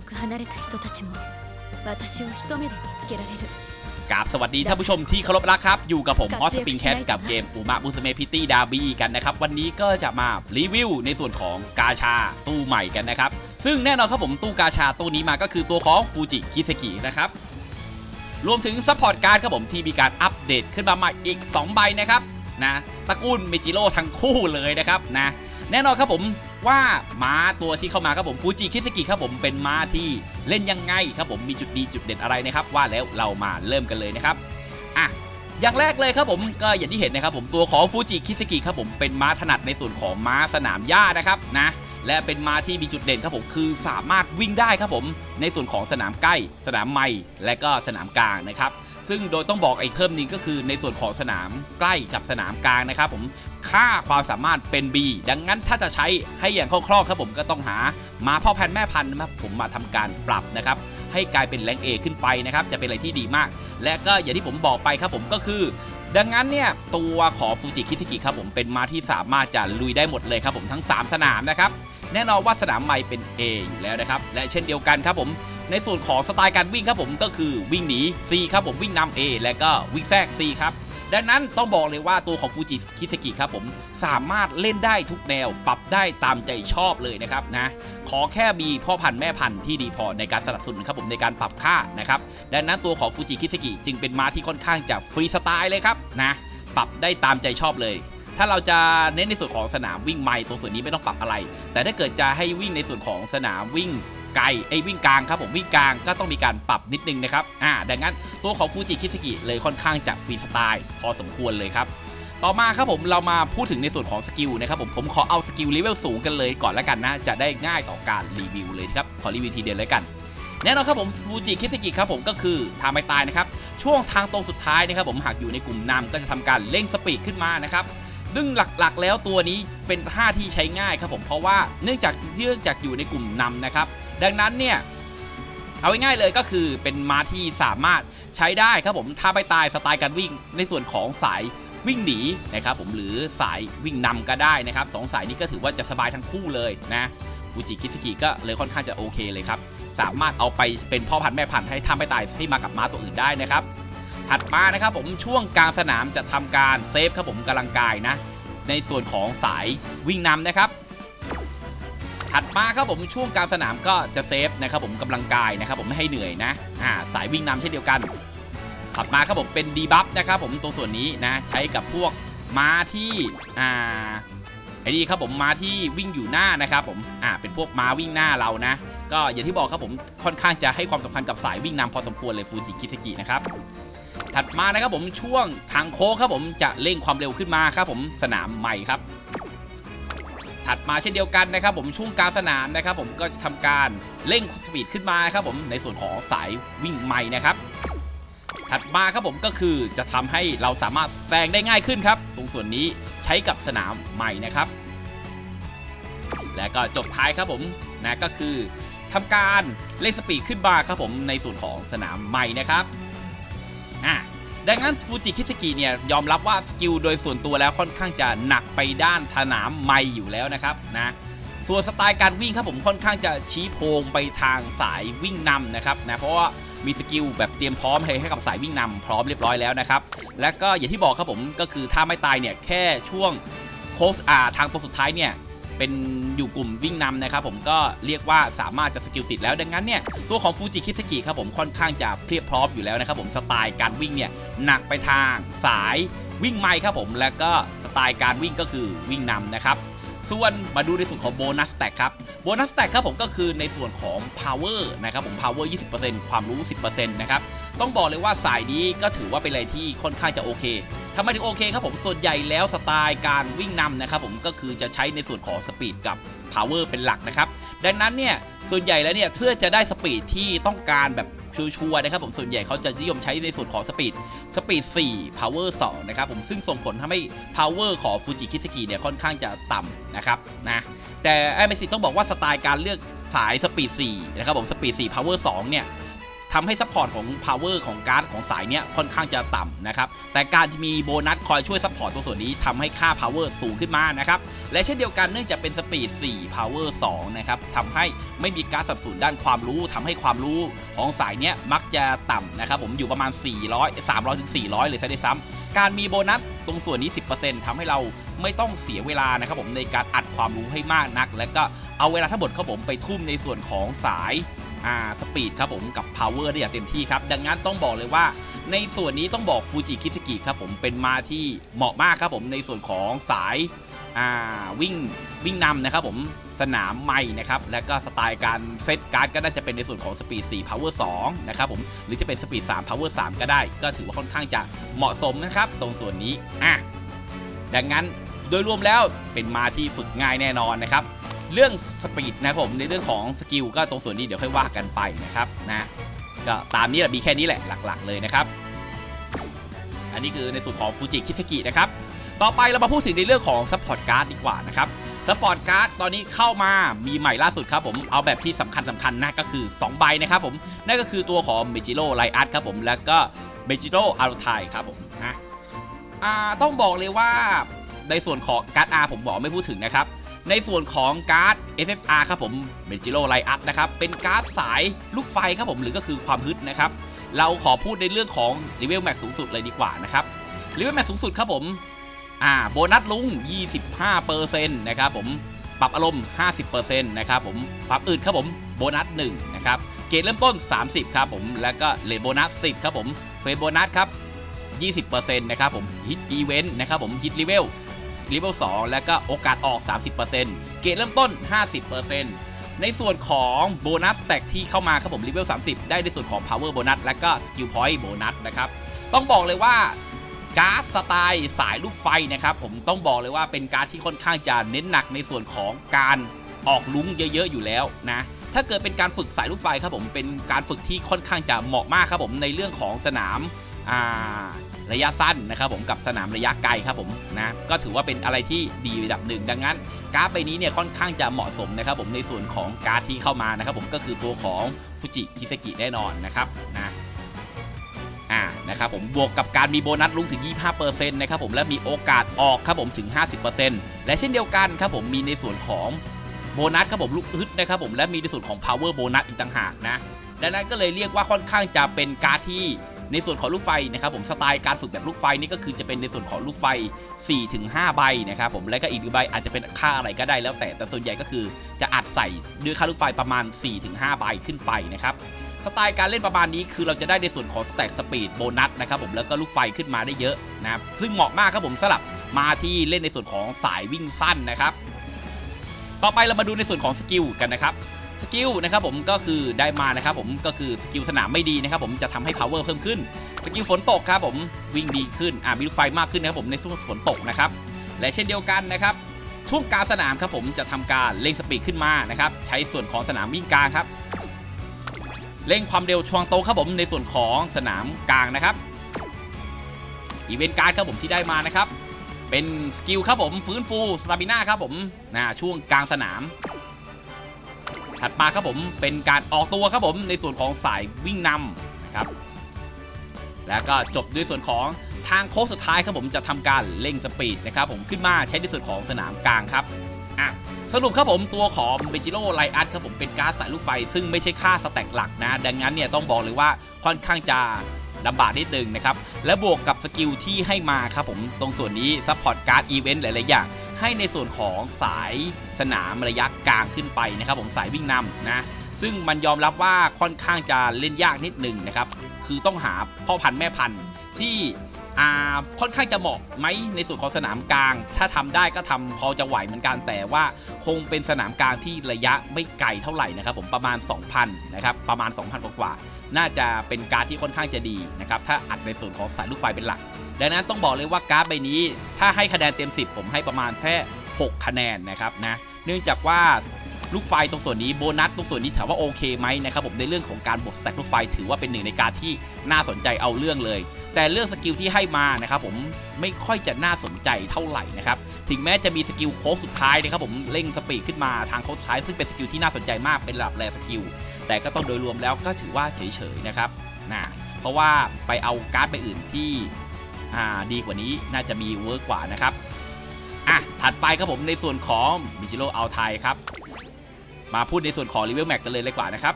く離れた人たちも私を一目で見つけられる กราบสวัสดีท่านผู้ชมที่เคารพรักครับ อยู่กับผมฮอสปิงแคทกับเกมอุมะมุสเมพิตี้ดาร์บี้กันนะครับ วันนี้ก็จะมารีวิวในส่วนของกาชาตู้ใหม่กันนะครับ ซึ่งแน่นอนครับผมตู้กาชาตู้นี้มาก็คือตัวของฟูจิคิเซกินะครับ รวมถึงซัพพอร์ตการ์ดครับผมที่มีการอัปเดตขึ้นมาใหม่อีก 2 ใบนะครับนะตระกูลเมจิโร่ทั้งคู่เลยนะครับนะแน่นอนครับผม ว่าม้าตัวที่เข้ามาครับผมฟูจิคิสกิครับผมเป็นม้าที่เล่นยังไงครับผมมีจุดดีจุดเด่นอะไรนะครับว่าแล้วเรามาเริ่มกันเลยนะครับอะอย่างแรกเลยครับผมก็อย่างที่เห็นนะครับผมตัวของฟูจิคิสกิครับผมเป็นม้าถนัดในส่วนของม้าสนามหญ้านะครับนะและเป็นม้าที่มีจุดเด่นครับผมคือสามารถวิ่งได้ครับผมในส่วนของสนามใกล้ สนามไม่และก็สนามกลางนะครับ ซึ่งโดยต้องบอกอีกเพิ่มนึงก็คือในส่วนของสนามใกล้กับสนามกลางนะครับผมค่าความสามารถเป็น B ดังนั้นถ้าจะใช้ให้อย่างคล่องๆครับผมก็ต้องหามาพ่อพันธุ์แม่พันธุ์นะครับผมมาทำการปรับนะครับให้กลายเป็นแรงเอขึ้นไปนะครับจะเป็นอะไรที่ดีมาก และก็อย่างที่ผมบอกไปครับผมก็คือ ดังนั้นเนี่ยตัวของฟูจิคิสกิครับผมเป็นม้าที่สามารถจะลุยได้หมดเลยครับผมทั้ง 3 สนามนะครับแน่นอนว่าสนามใหม่เป็น A อยู่แล้วนะครับและเช่นเดียวกันครับผม ในส่วนของสไตล์การวิ่งครับผมก็คือวิ่งหนี C ครับผมวิ่งนำ A และก็วิ่งแทรก C ครับดังนั้นต้องบอกเลยว่าตัวของฟูจิคิสกิครับผมสามารถเล่นได้ทุกแนวปรับได้ตามใจชอบเลยนะครับนะขอแค่มีพ่อพันธุ์แม่พันธุ์ที่ดีพอในการสนับสนุนครับผมในการปรับค่านะครับดังนั้นตัวของฟูจิคิสกิจึงเป็นม้าที่ค่อนข้างจะฟรีสไตล์เลยครับนะปรับได้ตามใจชอบเลย ถ้าเราจะเน้นในส่วนของสนามวิ่งไม่ตรงส่วนนี้ไม่ต้องปรับอะไร แต่ถ้าเกิดจะให้วิ่งในส่วนของสนามวิ่ง ไกลไอ้วิ่งกลางครับผมวิ่งกลางก็ต้องมีการปรับนิดนึงนะครับอ่าดังนั้นตัวของฟูจิคิสกิเลยค่อนข้างจะฟรีสไตล์พอสมควรเลยครับต่อมาครับผมเรามาพูดถึงในส่วนของสกิลนะครับผมผมขอเอาสกิลเลเวลสูงกันเลยก่อนแล้วกันนะ จะได้ง่ายต่อการรีวิวเลยครับ ขอรีวิวทีเดียวเลยกัน แน่นอนครับผมฟูจิคิสกิครับผมก็คือทางไม่ตายนะครับ ช่วงทางตรงสุดท้ายนะครับผมหากอยู่ในกลุ่มนำก็จะทำการเร่งสปีดขึ้นมานะครับซึ่งหลักๆ แล้วตัวนี้เป็นท่าที่ใช้ง่ายครับผมเพราะว่าเนื่องจากเนื่องจากอยู่ในกลุ่มนำนะครับ ดังนั้นเนี่ยเอาง่ายๆเลยก็คือเป็นม้าที่สามารถใช้ได้ครับผมถ้าไม่ตายสไตล์การวิ่งในส่วนของสายวิ่งหนีนะครับผมหรือสายวิ่งนำก็ได้นะครับสองสายนี้ก็ถือว่าจะสบายทั้งคู่เลยนะฟูจิคิสกิก็เลยค่อนข้างจะโอเคเลยครับ สามารถเอาไปเป็นพ่อพันธุ์แม่พันธุ์ให้ทำให้ตายให้มากับม้าตัวอื่นได้นะครับ ถัดมานะครับผมช่วงกลางสนามจะทำการเซฟครับผมกำลังกายนะ ในส่วนของสายวิ่งนำนะครับ ถัดมาครับผมช่วงกลางสนามก็จะเซฟนะครับผมกำลังกายนะครับผมไม่ให้เหนื่อยนะอ่าสายวิ่งนำเช่นเดียวกันถัดมาครับผมเป็นดีบัฟนะครับผมตรงส่วนนี้นะใช้กับพวกม้าที่อ่าไอ้นี่ครับผมม้าที่วิ่งอยู่หน้านะครับผมอ่าเป็นพวกม้าวิ่งหน้าเรานะ ก็อย่างที่บอกครับผมค่อนข้างจะให้ความสำคัญกับสายวิ่งนำพอสมควรเลยฟูจิคิสกินะครับถัดมานะครับผมช่วงทางโค้งครับผมจะเร่งความเร็วขึ้นมาครับผมสนามใหม่ครับ ถัดมาเช่นเดียวกันนะครับผมช่วงกลางสนามนะครับผมก็จะทำการเร่งสปีดขึ้นมาครับผมในส่วนของสายวิ่งใหม่นะครับ ถัดมาครับผมก็คือจะทำให้เราสามารถแซงได้ง่ายขึ้นครับ ตรงส่วนนี้ใช้กับสนามใหม่นะครับ และก็จบท้ายครับผมนะก็คือทำการเล่นสปีดขึ้นมาครับผมในส่วนของสนามใหม่นะครับอะ ดังนั้นฟูจิคิสกิเนี่ยยอมรับว่าสกิลโดยส่วนตัวแล้วค่อนข้างจะหนักไปด้านสนามใหม่อยู่แล้วนะครับนะส่วนสไตล์การวิ่งครับผมค่อนข้างจะชี้โพงไปทางสายวิ่งนำนะครับนะเพราะว่ามีสกิลแบบเตรียมพร้อมให้ให้กับสายวิ่งนำพร้อมเรียบร้อยแล้วนะครับ และก็อย่างที่บอกครับผมก็คือถ้าไม่ตายเนี่ยแค่ช่วงโค้งอ่าทางตรงสุดท้ายเนี่ย เป็นอยู่กลุ่มวิ่งนำนะครับผมก็เรียกว่าสามารถจะสกิลติดแล้วดังนั้นเนี่ยตัวของฟูจิคิสกิครับผมค่อนข้างจะเพียบพร้อมอยู่แล้วนะครับผมสไตล์การวิ่งเนี่ยหนักไปทางสายวิ่งไม้ครับผมแล้วก็สไตล์การวิ่งก็คือวิ่งนำนะครับส่วนมาดูในส่วนของโบนัสแต็กครับโบนัสแต็กครับผมก็คือในส่วนของ power นะครับผม power 20%ความรู้ 10%นะครับ ต้องบอกเลยว่าสายนี้ก็ถือว่าเป็นอะไรที่ค่อนข้างจะโอเคทำไมถึงโอเคครับผมส่วนใหญ่แล้วสไตล์การวิ่งนำนะครับผมก็คือจะใช้ในส่วนของสปีดกับ power เป็นหลักนะครับดังนั้นเนี่ยส่วนใหญ่แล้วเนี่ยเพื่อจะได้สปีดที่ต้องการแบบชัวร์ๆนะครับผมส่วนใหญ่เขาจะนิยมใช้ในส่วนของสปีดสปีด 4 power 2 นะครับผมซึ่งส่งผลทำให้ power ของฟูจิคิสกิเนี่ยค่อนข้างจะต่ำนะครับนะแต่ไอ้ไม่สิต้องบอกว่าสไตล์การเลือกสายสปีด 4 นะครับผมสปีด 4 power 2 เนี่ย ทำให้ซัพพอร์ตของ power ของการ์ดของสายเนี้ยค่อนข้างจะต่ำนะครับ แต่การที่มีโบนัสคอยช่วยซัพพอร์ตตรงส่วนนี้ทำให้ค่า power สูงขึ้นมานะครับ และเช่นเดียวกันเนื่องจากเป็นสปีด 4 power 2 นะครับทำให้ไม่มีการสับสนด้านความรู้ทำให้ความรู้ของสายเนี้ยมักจะต่ำนะครับผมอยู่ประมาณ 400 300ถึง400 เลยซะด้วยซ้ำการมีโบนัสตรงส่วนนี้ 10%ทำให้เราไม่ต้องเสียเวลานะครับผมในการอัดความรู้ให้มากนัก และก็เอาเวลาทั้งหมดครับผมไปทุ่มในส่วนของสาย อ่าสปีดครับผมกับ power ได้อย่างเต็มที่ครับ ดังนั้นต้องบอกเลยว่า ในส่วนนี้ต้องบอกฟูจิคิสกิครับผมเป็นมาที่เหมาะมากครับผมในส่วนของสายอ่าวิ่งวิ่งนำนะครับผมสนามไม่นะครับ และก็สไตล์การเซตการ์ดก็น่าจะเป็นในส่วนของสปีด 4 power 2 นะครับผม หรือจะเป็นสปีด 3 power 3 ก็ได้ ก็ถือว่าค่อนข้างจะเหมาะสมนะครับ ตรงส่วนนี้ อะ ดังนั้นโดยรวมแล้วเป็นมาที่ฝึกง่ายแน่นอนนะครับ เรื่องสปีดนะครับผมในเรื่องของสกิลก็ตรงส่วนนี้เดี๋ยวค่อยว่ากันไปนะครับนะก็ตามนี้แหละมีแค่นี้แหละหลักๆ เลยนะครับ อันนี้คือในส่วนของฟูจิคิสกินะครับต่อไปเรามาพูดถึงในเรื่องของซัพพอร์ตการ์ดดีกว่านะครับซัพพอร์ตการ์ดตอนนี้เข้ามามีใหม่ล่าสุดครับผมเอาแบบที่สำคัญสำคัญนะก็คือ 2 ใบนะครับผมนั่นก็คือตัวของเมจิโร่ไลอาร์ครับผมแล้วก็เมจิโร่อารุไทครับผมนะต้องบอกเลยว่าในส่วนของการ์ด R ผมบอกไม่พูดถึงนะครับ ในส่วนของการ์ด FFR ครับผมเมจิโร่ไลอันะครับ เป็นการ์ดสายลูกไฟครับผมหรือก็คือความฮึดนะครับ เราขอพูดในเรื่องของเลเวลแม็กสูงสุดเลยดีกว่านะครับเลเวลแม็กสูงสุดครับผมอ่าโบนัสลุง 25%นะครับผมปรับอารมณ์ 50%นะครับผมปรับอื่นครับผมโบนัส1นะครับเกรดเริ่มต้น 30 ครับผม แล้วก็เลโบนัส 10 ครับผมเฟโบนัสครับ 20%นะครับผมฮิตอีเวนต์นะครับผมฮิตเลเวล เลเวล2แล้วก็โอกาสออก 30%เกรดเริ่มต้น 50%ในส่วนของโบนัสแต็กที่เข้ามาครับผมเลเวล30 ได้ในส่วนของ power โบนัสและก็ skill point โบนัสนะครับ ต้องบอกเลยว่าการ์ดสไตล์สายลูกไฟนะครับผมต้องบอกเลยว่าเป็นการ์ดที่ค่อนข้างจะเน้นหนักในส่วนของการออกลุ้งเยอะๆอยู่แล้วนะถ้าเกิดเป็นการฝึกสายลูกไฟครับผมเป็นการฝึกที่ค่อนข้างจะเหมาะมากครับผมในเรื่องของสนามอ่า ระยะสั้นนะครับผมกับสนามระยะไกลครับผมนะก็ถือว่าเป็นอะไรที่ดีระดับหนึ่งดังนั้นการ์ดใบนี้เนี่ยค่อนข้างจะเหมาะสมนะครับผมในส่วนของการ์ดที่เข้ามานะครับผมก็คือตัวของฟูจิคิสกิแน่นอนนะครับนะอ่านะครับผมบวกกับการมีโบนัสลุงถึง 25%นะครับผมและมีโอกาสออกครับผมถึง 50%และเช่นเดียวกันครับผมมีในส่วนของโบนัสครับผมลูกฮึดนะครับผมและมีในส่วนของ power โบนัสอีกต่างหากนะดังนั้นก็เลยเรียกว่าค่อนข้างจะเป็นการที่ ในส่วนของลูกไฟนะครับผมสไตล์การฝึกแบบลูกไฟนี่ก็คือจะเป็นในส่วนของลูกไฟ 4-5 ใบนะครับผมและก็อีกหนึ่งใบอาจจะเป็นค่าอะไรก็ได้แล้วแต่แต่ส่วนใหญ่ก็คือจะอัดใส่ด้วยค่าลูกไฟประมาณ 4-5 ใบขึ้นไปนะครับสไตล์การเล่นประมาณนี้คือเราจะได้ในส่วนของสแต็กสปีดโบนัสนะครับผมแล้วก็ลูกไฟขึ้นมาได้เยอะนะครับซึ่งเหมาะมากครับผมสลับมาที่เล่นในส่วนของสายวิ่งสั้นนะครับ ต่อไปเรามาดูในส่วนของสกิลกันนะครับ สกิลนะครับผมก็คือได้มานะครับผมก็คือสกิลสนามไม่ดีนะครับผมจะทำให้ power เพิ่มขึ้น สกิลฝนตกครับผมวิ่งดีขึ้นอ่ามีลูกไฟมากขึ้นนะครับผมในช่วงฝนตกนะครับและเช่นเดียวกันนะครับช่วงกลางสนามครับผมจะทำการเร่งสปีดขึ้นมานะครับใช้ส่วนของสนามวิ่งกลางครับเร่งความเร็วช่วงโตครับผมในส่วนของสนามกลางนะครับอีเวนต์การ์ดครับผมที่ได้มานะครับเป็นสกิลครับผมฟื้นฟูสตามิน่าครับผมนะช่วงกลางสนาม ถัดมาครับผมเป็นการออกตัวครับผมในส่วนของสายวิ่งนำนะครับ แล้วก็จบด้วยส่วนของทางโค้งสุดท้ายครับผมจะทำการเร่งสปีดนะครับผมขึ้นมาใช้ในส่วนของสนามกลางครับอะสรุปครับผมตัวของเบจิโร่ไลอัสครับผมเป็นการ์ดสายลูกไฟ ซึ่งไม่ใช่ค่าสแต็กหลักนะ ดังนั้นเนี่ยต้องบอกเลยว่าค่อนข้างจะลำบากนิดนึงนะครับ และบวกกับสกิลที่ให้มาครับผมตรงส่วนนี้ซัพพอร์ตการ์ดอีเวนต์หลาย ๆ อย่าง ให้ในส่วนของสายสนามระยะกลางขึ้นไปนะครับ ผมสายวิ่งนำนะซึ่งมันยอมรับว่าค่อนข้างจะเล่นยากนิดหนึ่งนะครับ คือต้องหาพ่อพันธุ์แม่พันธุ์ที่ค่อนข้างจะเหมาะไหมในส่วนของสนามกลาง ถ้าทำได้ก็ทำพอจะไหวเหมือนกันแต่ว่าคงเป็นสนามกลางที่ระยะไม่ไกลเท่าไหร่นะครับ ผมประมาณ 2,000นะครับประมาณ 2,000 กว่าน่าจะเป็นการที่ค่อนข้างจะดีนะครับถ้าอัดในส่วนของสายลูกไฟเป็นหลัก ดังนั้นต้องบอกเลยว่าการ์ดใบนี้ ถ้าให้คะแนนเต็ม 10 ผมให้ประมาณแค่ 6 คะแนนนะครับนะเนื่องจากว่าลูกไฟตรงส่วนนี้โบนัสตรงส่วนนี้ถามว่าโอเคไหมนะครับผมในเรื่องของการบวกสแต็กลูกไฟถือว่าเป็นหนึ่งในการที่น่าสนใจเอาเรื่องเลย แต่เรื่องสกิลที่ให้มานะครับผมไม่ค่อยจะน่าสนใจเท่าไหร่นะครับถึงแม้จะมีสกิลโค้งสุดท้ายนะครับผมเร่งสปีดขึ้นมาทางโค้งสุดท้ายซึ่งเป็นสกิลที่น่าสนใจมากเป็นระดับแรสกิลแต่ก็ต้องโดยรวมแล้วก็ถือว่าเฉยๆนะครับนะเพราะว่าไปเอาการ์ดไปอื่นที่ อ่าดีกว่านี้น่าจะมีเวิร์กกว่านะครับอะถัดไปครับผมในส่วนของมิจิโร่เอาไทยครับ มาพูดในส่วนของรีเวลแม็กกันเลยเลยกว่านะครับ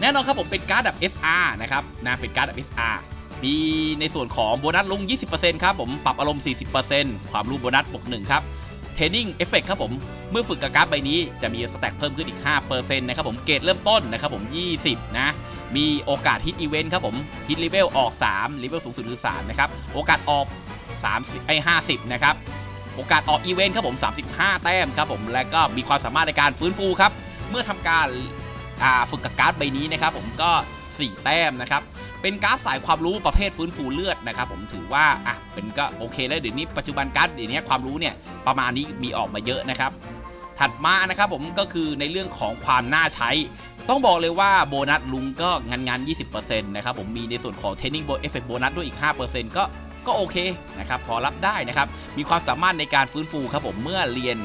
แน่นอนครับผมเป็นการ์ดแบบ SR นะครับนะเป็นการ์ดแบบ SR มีในส่วนของโบนัสลง 20%ครับผมปรับอารมณ์ 40%ความรู้โบนัสบวก1ครับเทรนนิ่งเอฟเฟกครับผมเมื่อฝึกกับการ์ดใบนี้จะมีสแต็กเพิ่มขึ้นอีก 5%นะครับผมเกรดเริ่มต้นนะครับผม 20 นะ มีโอกาสฮิตอีเวนต์ครับผมฮิตเลเวลออก3เลเวลสูงสุดคือ3นะครับโอกาสออก30ไอ้50 นะครับ โอกาสออกอีเวนต์ครับผม 35 แต้มครับผมและก็มีความสามารถในการฟื้นฟูครับ เมื่อทำการฝึกกับการ์ดใบนี้นะครับผมก็ 4 แต้มนะครับ เป็นการ์ดสายความรู้ประเภทฟื้นฟูเลือดนะครับผมถือว่าอะเป็นก็โอเคแล้วเดี๋ยวนี้ปัจจุบันการ์ดเดี๋ยวนี้ความรู้เนี่ยประมาณนี้มีออกมาเยอะนะครับ ถัดมานะครับผมก็คือในเรื่องของความน่าใช้ ต้องบอกเลยว่าโบนัสลุงก็งานงาน20%นะครับผมมีในส่วนของเทนนิงโบเอฟเฟกโบนัสด้วยอีก 5%ก็ก็โอเคนะครับพอรับได้นะครับมีความสามารถในการฟื้นฟูครับผมเมื่อเรียน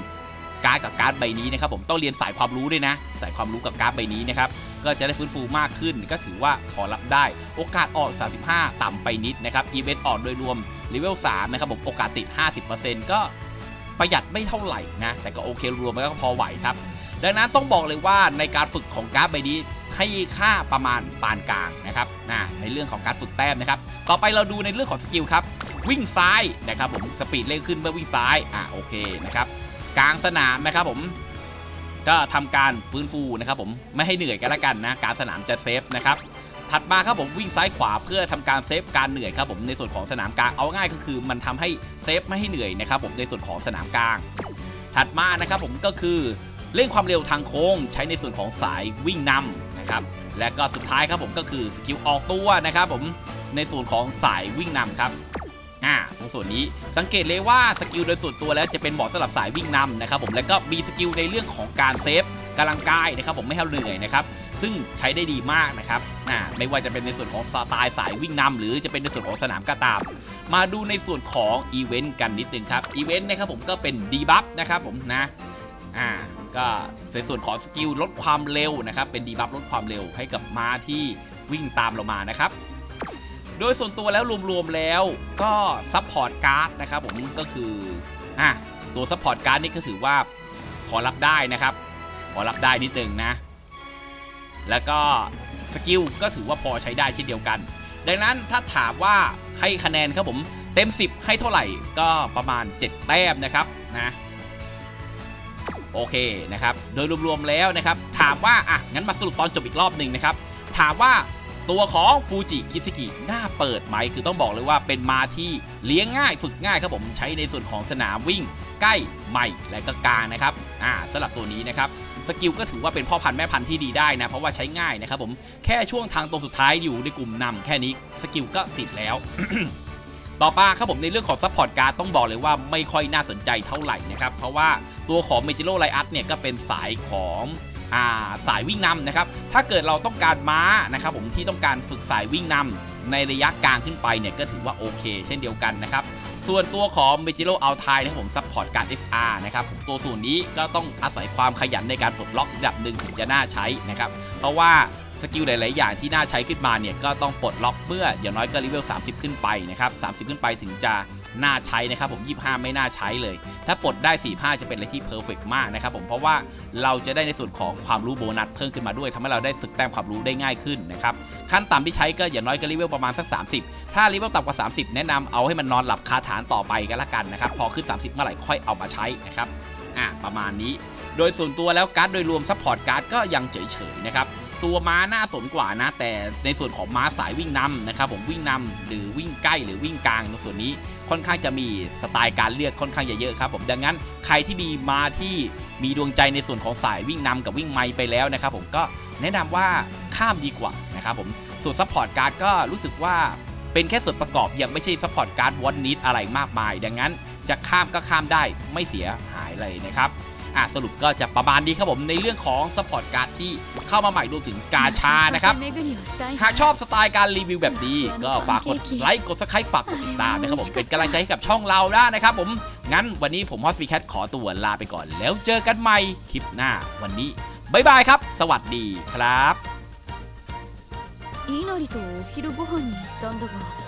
การ์ดกับการ์ดใบนี้นะครับผมต้องเรียนสายความรู้ด้วยนะ สายความรู้กับการ์ดใบนี้นะครับก็จะได้ฟื้นฟูมากขึ้น ก็ถือว่าพอรับได้ โอกาสออก 35 ต่ำไปนิดนะครับอีเวนต์ออกโดยรวมเลเวล3นะครับผมโอกาสติด 50%ก็ ประหยัดไม่เท่าไหร่นะ แต่ก็โอเครวมแล้วก็พอไหวครับ ดังนั้นต้องบอกเลยว่าในการฝึกของกร์ดใบนี้ให้ค่าประมาณปานกลางนะครับนะในเรื่องของการฝึกแต้มนะครับ ต่อไปเราดูในเรื่องของสกิลครับวิ่งซ้ายนะครับผมสปีดเร่งขึ้นเมื่อวิ่งซ้ายอะโอเคนะครับกลางสนามนะครับผมก็ทำการฟื้นฟูนะครับผมไม่ให้เหนื่อยกันละกันนะกลารสนามจะเซฟนะครับ ถัดมาครับผมวิ่งซ้ายขวาเพื่อทำการเซฟการเหนื่อยครับผมในส่วนของสนามกลางเอาง่ายก็คือ มันทำให้เซฟไม่ให้เหนื่อยนะครับผมในส่วนของสนามกลาง ถัดมานะครับผมก็คือเร่งความเร็วทางโค้งใช้ในส่วนของสายวิ่งนำนะครับและก็สุดท้ายครับผมก็คือสกิลออกตัวนะครับผมในส่วนของสายวิ่งนำครับอ่าตรงส่วนนี้สังเกตเลยว่าสกิลโดยส่วนตัวแล้วจะเป็นเหมาะสำหรับสายวิ่งนำนะครับผมและก็มีสกิลในเรื่องของการเซฟกำลังกายนะครับผมไม่ให้เหนื่อยนะครับ ซึ่งใช้ได้ดีมากนะครับอ่าไม่ว่าจะเป็นในส่วนของสไตล์สายวิ่งนำหรือจะเป็นในส่วนของสนามก็ตาม มาดูในส่วนของอีเวนต์กันนิดนึงครับอีเวนต์นะครับผมก็เป็นดีบัฟนะครับผมนะอ่าก็ในส่วนของสกิลลดความเร็วนะครับ เป็นดีบัฟลดความเร็วให้กับม้าที่วิ่งตามเรามานะครับโดยส่วนตัวแล้วรวมๆแล้วก็ซัพพอร์ตการ์ดนะครับผมก็คืออะตัวซัพพอร์ตการ์ดนี่ก็ถือว่าพอรับได้นะครับพอรับได้นิดนึงนะ แล้วก็สกิลก็ถือว่าพอใช้ได้เช่นเดียวกัน ดังนั้นถ้าถามว่าให้คะแนนครับผมเต็ม 10 ให้เท่าไหร่ก็ประมาณ 7 แต้มนะครับนะโอเคนะครับโดยรวมๆแล้วนะครับ ถามว่าอะงั้นมาสรุปตอนจบอีกรอบหนึ่งนะครับ ถามว่าตัวของฟูจิคิสกิน่าเปิดไหมคือต้องบอกเลยว่าเป็นมาที่เลี้ยงง่ายฝึกง่ายครับผมใช้ในส่วนของสนามวิ่ง ใกล้ใหม่และก็กลางนะครับอ่าสำหรับตัวนี้นะครับสกิลก็ถือว่าเป็นพ่อพันธุ์แม่พันธุ์ที่ดีได้นะ เพราะว่าใช้ง่ายนะครับผมแค่ช่วงทางตรงสุดท้ายอยู่ในกลุ่มนำแค่นี้สกิลก็ติดแล้ว ต่อมาครับผมในเรื่องของซัพพอร์ตการ์ดต้องบอกเลยว่าไม่ค่อยน่าสนใจเท่าไหร่นะครับ เพราะว่าตัวของเมจิโร่ไลอัสเนี่ยก็เป็นสายของอ่าสายวิ่งนำนะครับ ถ้าเกิดเราต้องการม้านะครับผมที่ต้องการฝึกสายวิ่งนำในระยะกลางขึ้นไปเนี่ยก็ถือว่าโอเค เช่นเดียวกันนะครับ ส่วนตัวของเมจิโร่อัลไทนะครับผมซัพพอร์ตการ FR นะครับผมตัวส่วนนี้ก็ต้องอาศัยความขยันในการปลดล็อกระดับหนึ่งถึงจะน่าใช้นะครับ เพราะว่าสกิลหลาย ๆ อย่างที่น่าใช้ขึ้นมาเนี่ยก็ต้องปลดล็อกเมื่ออย่างน้อยก็เลเวล30 ขึ้นไปนะครับ30 ขึ้นไปถึงจะ น่าใช้นะครับผม 25 ไม่น่าใช้เลย ถ้าปลดได้ 45 จะเป็นอะไรที่เพอร์เฟกมากนะครับผมเพราะว่าเราจะได้ในส่วนของความรู้โบนัสเพิ่มขึ้นมาด้วยทำให้เราได้ฝึกแต้มความรู้ได้ง่ายขึ้นนะครับขั้นต่ำที่ใช้ก็อย่างน้อยก็เลเวลประมาณสัก 30 ถ้าเลเวลต่ำกว่า 30 แนะนำเอาให้มันนอนหลับคาฐานต่อไปกันละกันนะครับพอขึ้น 30 เมื่อไหร่ค่อยเอามาใช้นะครับอะประมาณนี้ โดยส่วนตัวแล้วการ์ดโดยรวมซัพพอร์ตการ์ดก็ยังเฉยๆนะครับ ตัวม้าน่าสนกว่านะ แต่ในส่วนของม้าสายวิ่งนำนะครับผมวิ่งนำหรือวิ่งใกล้หรือวิ่งกลางในส่วนนี้ค่อนข้างจะมีสไตล์การเลือกค่อนข้างเยอะๆครับผมดังนั้นใครที่มีม้าที่มีดวงใจในส่วนของสายวิ่งนำกับวิ่งไมไปแล้วนะครับผมก็แนะนำว่าข้ามดีกว่านะครับผมส่วนซัพพอร์ตการ์ดก็รู้สึกว่าเป็นแค่ส่วนประกอบยังไม่ใช่ซัพพอร์ตการ์ดวอนนิดอะไรมากมาย ดังนั้นจะข้ามก็ข้ามได้ไม่เสียหายเลยนะครับ อะสรุปก็จะประมาณนี้ครับผมในเรื่องของสปอร์ตการ์ดที่เข้ามาใหม่รวมถึงกาชานะครับหากชอบสไตล์การรีวิวแบบนี้ ก็ฝากกดไลค์กดซับสไครต์ฝากกดติดตามนะครับผมเป็นกำลังใจให้กับช่องเราได้นะครับผมงั้นวันนี้ผมฮอสฟีแคทขอตัวลาไปก่อน แล้วเจอกันใหม่คลิปหน้าวันนี้บายบายครับ สวัสดีครับいのりとお昼ご飯に行ったんだが